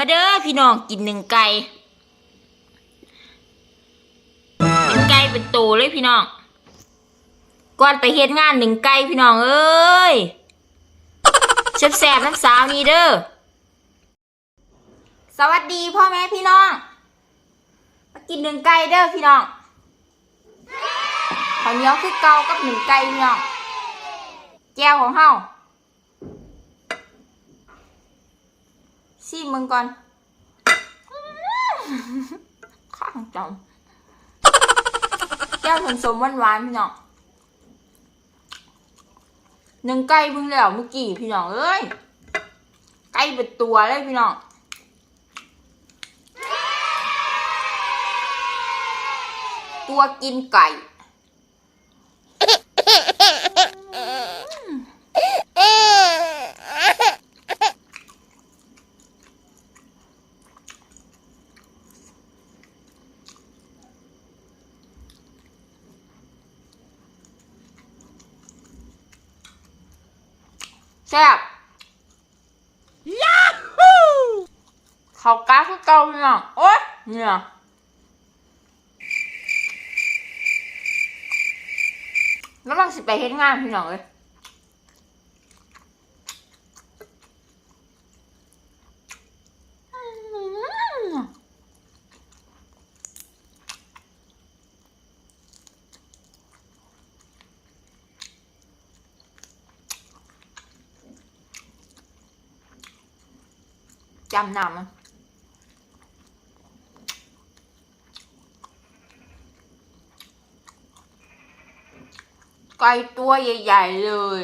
มาเด้อพี่น้องกินหนึ่งไก่เป็นไก่เป็นโตเลยพี่น้องก่อนไปเฮ็ดงานหนึ่งไก่พี่น้องเอ้ยแซ่บๆน้ำสาวนี่เด้อสวัสดีพ่อแม่พี่น้องมากินหนึ่งไก่เด้อพี่น้องข้าเนียวคือเกากับหนึ่งไก่พี่น้องแก้วของเฮา ซีมึงก่อนข้างจอมแก้วผสมหวานๆพี่น้องหนึ่งไก่เพิ่งแล้วเมื่อกี้พี่น้องเอ้ยไก่เป็นตัวเลยพี่น้องตัวกินไก่ แซ่บยาฮูเขากาคือเก่าพี่น้องโอ๊ยเนี่ยแล้วมันสิไปเฮ็ดงานพี่น้องเอ้ยอืม จำนำไก่ตัวใหญ่ๆเลย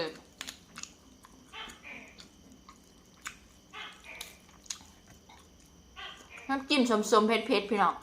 น้ำจิ้มสมๆเผ็ดๆพี่น้อง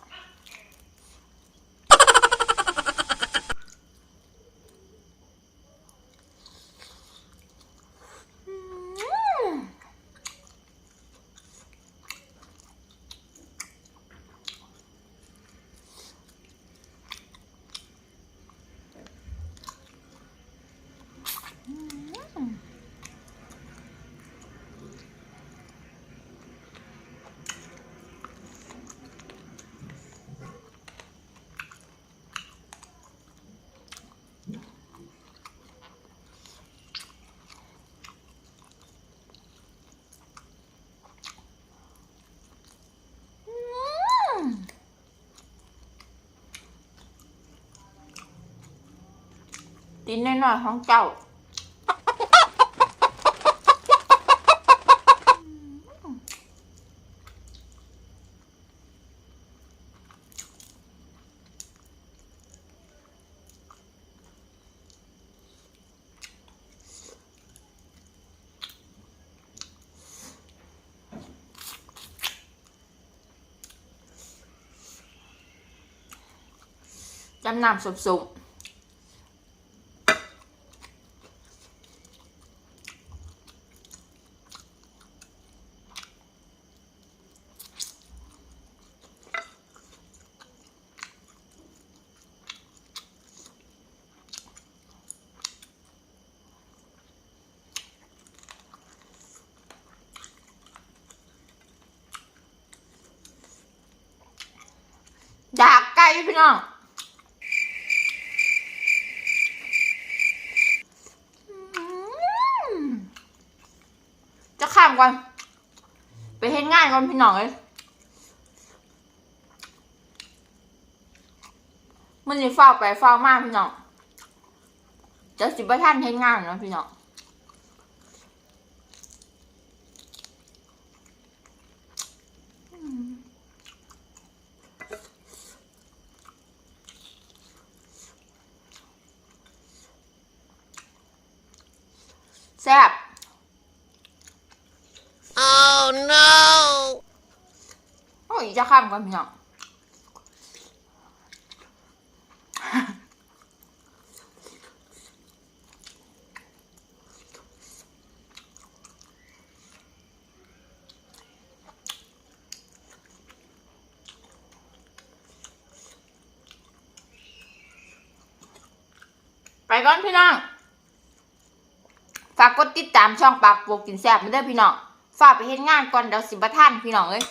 กินน้อยๆของเจ้าจำนำสุกๆ ดากไก่พี่น้องจะข้ามก่อน ไปเห็นงานก่อนพี่น้องเลยมันนี่เฝ้าไปเฝ้ามากพี่น้องจะสิบประท่านเห็นงานเนาะพี่น้อง แซ่บ Oh no! โอ้ยจะข้ามก่อนพี่น้องไปก่อนพี่น้องฝากกดติดตามช่องปากโปกกินแซ่บมาเด้อพี่น้องฝากไปเฮ็ดงานก่อนเดี๋ยวสิบท่านพี่น้องเอ้ย